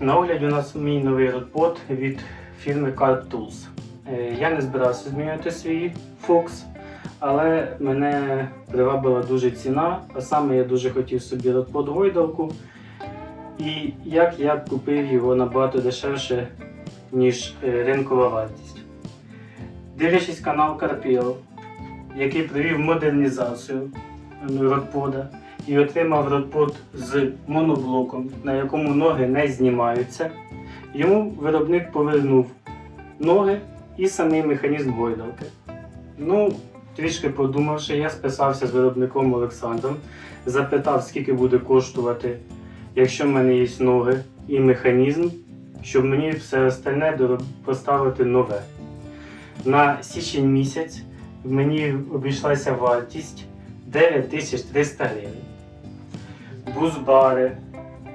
На огляді у нас мій новий родпот від фірми Carp Tools. Е, Я не збирався змінювати свій Fox, але мене привабила дуже ціна, а саме я дуже хотів собі родпот гойдалку. І як я купив його набагато дешевше, ніж е, ринкова вартість. Дивлячись канал Carpio, який провів модернізацію е, родпода і отримав родпод з моноблоком, на якому ноги не знімаються. Йому виробник повернув ноги і самий механізм гойдалки. Ну, трішки подумавши, я списався з виробником Олександром, запитав, скільки буде коштувати, якщо в мене є ноги і механізм, щоб мені все остальне поставити нове. На січень місяць мені обійшлася вартість 9300 гривень. Бузбари,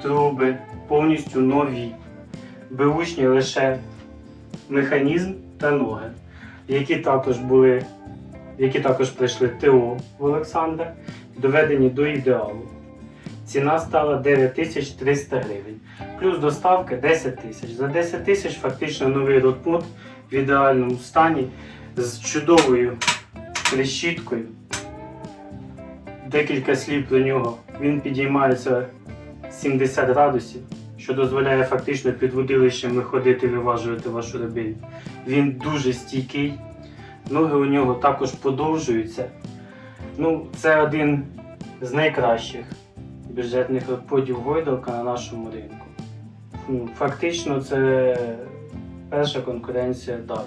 труби повністю нові. Беушні лише механізм та ноги, які також були, які також пройшли ТО в Олександра, доведені до ідеалу. Ціна стала 9300 гривень. Плюс доставка 10 тисяч. За 10 тисяч фактично новий ротмод в ідеальному стані з чудовою решіткою. Декілька слів про нього. Він підіймається 70 градусів, що дозволяє фактично під водилищами ходити виважувати вашу рабиню. Він дуже стійкий, ноги у нього також подовжуються. Ну, це один з найкращих бюджетних розподів гойдалка на нашому ринку. Фактично, це перша конкуренція далі.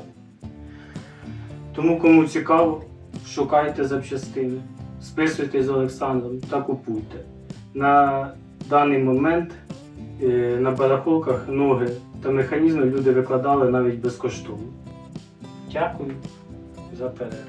Тому кому цікаво, шукайте запчастини, списуйте з Олександром та купуйте. На даний момент е, на барахолках ноги та механізми люди викладали навіть безкоштовно. Дякую за перегляд.